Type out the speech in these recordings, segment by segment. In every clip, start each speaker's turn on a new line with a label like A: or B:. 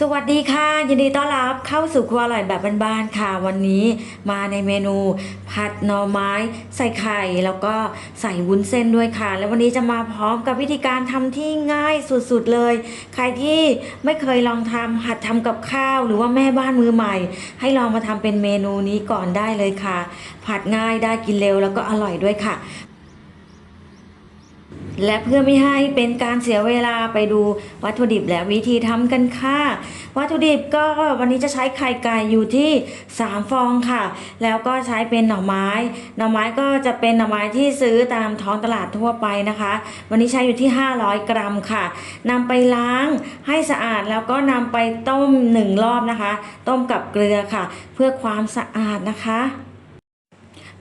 A: สวัสดีค่ะ ยินดีต้อนรับเข้าสู่ครัวอร่อยแบบบ้านๆค่ะ วันนี้มาในเมนู ผัดหน่อไม้ ใส่ไข่แล้วก็ใส่วุ้นเส้นด้วยค่ะ แล้ววันนี้จะมาพร้อมกับวิธีการทำที่ง่ายสุดๆเลย ใครที่ไม่เคยลองทำหัดทำกับข้าว หรือว่าแม่บ้านมือใหม่ ให้ลองมาทำเป็นเมนูนี้ก่อนได้เลยค่ะ ผัดง่ายได้กินเร็วแล้วก็อร่อยด้วยค่ะ และเพื่อไม่ให้เป็นการเสียเวลาไปดูวัตถุดิบและวิธีทำกันค่ะ วัตถุดิบก็วันนี้จะใช้ไข่ไก่อยู่ที่ 3 ฟองค่ะ แล้วก็ใช้เป็นหน่อไม้ หน่อไม้ก็จะเป็นหน่อไม้ที่ซื้อตามท้องตลาดทั่วไปนะคะ วันนี้ใช้อยู่ที่ 500 กรัมค่ะนำไปล้างให้สะอาดแล้วก็นำไปต้ม1รอบนะคะ ต้มกับเกลือค่ะ เพื่อความสะอาดนะคะ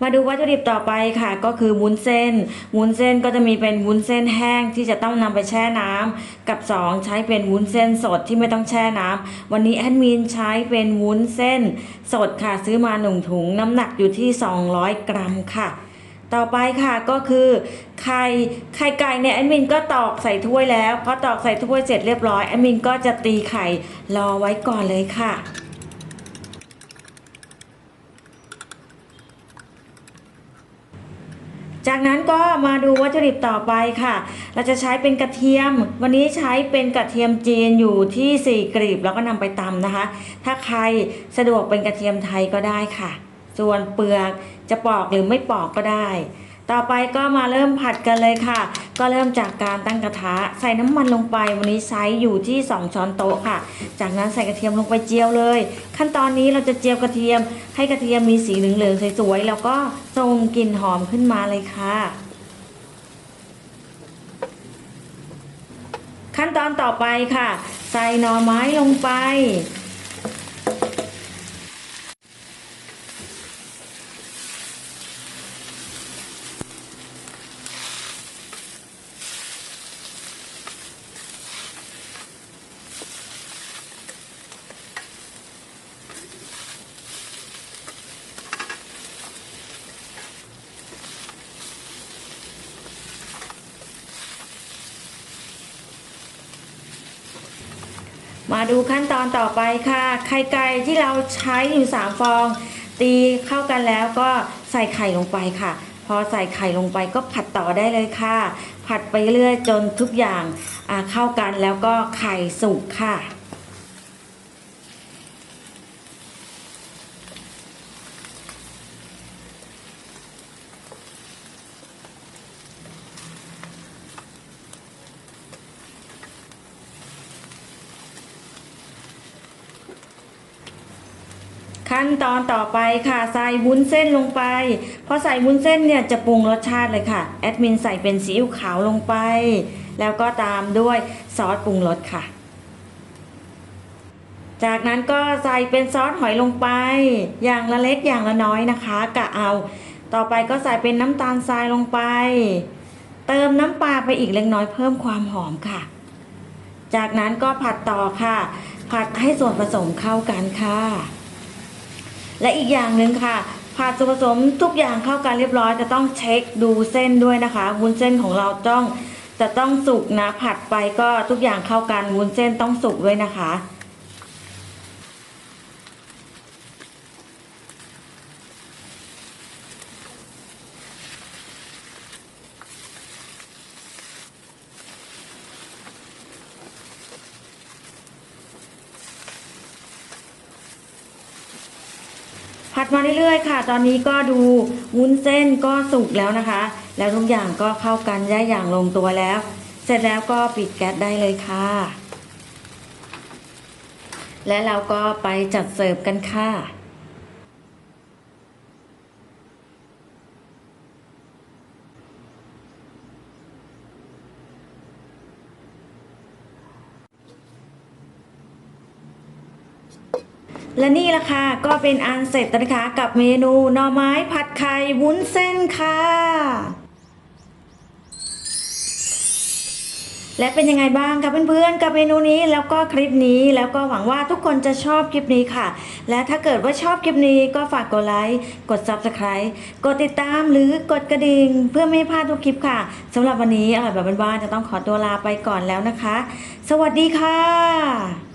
A: มาดูวัตถุดิบต่อไปค่ะก็คือวุ้นเส้นวุ้นเส้นก็จะมีเป็นวุ้นเส้นแห้งที่จะต้องนำไปแช่น้ำกับ 2 ใช้เป็นวุ้นเส้นสดที่ไม่ต้องแช่น้ำวันนี้แอดมินใช้เป็นวุ้นเส้นสดค่ะซื้อมาหนึ่งถุงน้ำหนักอยู่ที่ 200 กรัมค่ะ ต่อไปค่ะก็คือไข่ไข่ไก่เนี่ยแอดมินก็ตอกใส่ถ้วยแล้วพอตอกใส่ถ้วยเสร็จเรียบร้อยแอดมินก็จะตีไข่รอไว้ก่อนเลยค่ะ จากนั้นก็มาดูวัตถุดิบต่อไปค่ะ เราจะใช้เป็นกระเทียม วันนี้ใช้เป็นกระเทียมจีนอยู่ที่ 4กลีบแล้วก็นำไปตำนะคะ ถ้าใครสะดวกเป็นกระเทียมไทยก็ได้ค่ะ ส่วนเปลือกจะปอกหรือไม่ปอกก็ได้ ต่อไปก็มาเริ่มผัดกันเลยค่ะ ก็เริ่มจากการตั้งกระทะ ใส่น้ำมันลงไปวันนี้ใช้อยู่ที่ 2 ช้อนโต๊ะค่ะ จากนั้นใส่กระเทียมลงไปเจียวเลย ขั้นตอนนี้เราจะเจียวกระเทียม ให้กระเทียมมีสีเหลืองๆสวยๆแล้วก็ส่งกลิ่นหอมขึ้นมาเลยค่ะ ขั้นตอนต่อไปค่ะ ใส่หน่อไม้ลงไป มาดูขั้นตอนต่อไปค่ะ ไข่ไก่ที่เราใช้อยู่3ฟอง ตีเข้ากันแล้วก็ใส่ไข่ลงไปค่ะ พอใส่ไข่ลงไปก็ผัดต่อได้เลยค่ะ ผัดไปเรื่อยจนทุกอย่างเข้ากันแล้วก็ไข่สุกค่ะ ขั้นตอนต่อไปค่ะใส่วุ้นเส้นลงไป พอใส่วุ้นเส้นเนี่ยจะปรุงรสชาติเลยค่ะ แอดมินใส่เป็นซีอิ๊วขาวลงไป แล้วก็ตามด้วยซอสปรุงรสค่ะ จากนั้นก็ใส่เป็นซอสหอยลงไป อย่างละเล็กอย่างละน้อยนะคะกะเอา ต่อไปก็ใส่เป็นน้ำตาลทรายลงไป เติมน้ำปลาไปอีกเล็กน้อยเพิ่มความหอมค่ะ จากนั้นก็ผัดต่อค่ะ ผัดให้ส่วนผสมเข้ากันค่ะ และอีกอย่างหนึ่งค่ะผัดส่วนผสมทุกอย่างเข้ากันเรียบร้อย จะต้องเช็คดูเส้นด้วยนะคะวุ้นเส้นของเราต้องจะต้องสุกนะผัดไปก็ทุกอย่างเข้ากันวุ้นเส้นต้องสุกด้วยนะคะ ผัดมาเรื่อยๆค่ะ ตอนนี้ก็ดูวุ้นเส้นก็สุกแล้วนะคะ แล้วทุกอย่างก็เข้ากันได้อย่างลงตัวแล้ว เสร็จแล้วก็ปิดแก๊สได้เลยค่ะ และเราก็ไปจัดเสิร์ฟกันค่ะ และนี่ละค่ะก็เป็นอันเสร็จนะคะกับเมนูหน่อไม้ผัดไข่วุ้นเส้นค่ะ และเป็นยังไงบ้างคะเพื่อนๆกับเมนูนี้แล้วก็คลิปนี้แล้วก็หวังว่าทุกคนจะชอบคลิปนี้ค่ะ และถ้าเกิดว่าชอบคลิปนี้ก็ฝากกดไลค์กด subscribe กดติดตามหรือกดกระดิ่งเพื่อไม่ให้พลาดทุกคลิปค่ะสำหรับวันนี้อร่อยแบบบ้านๆจะต้องขอตัวลาไปก่อนแล้วนะคะ สวัสดีค่ะ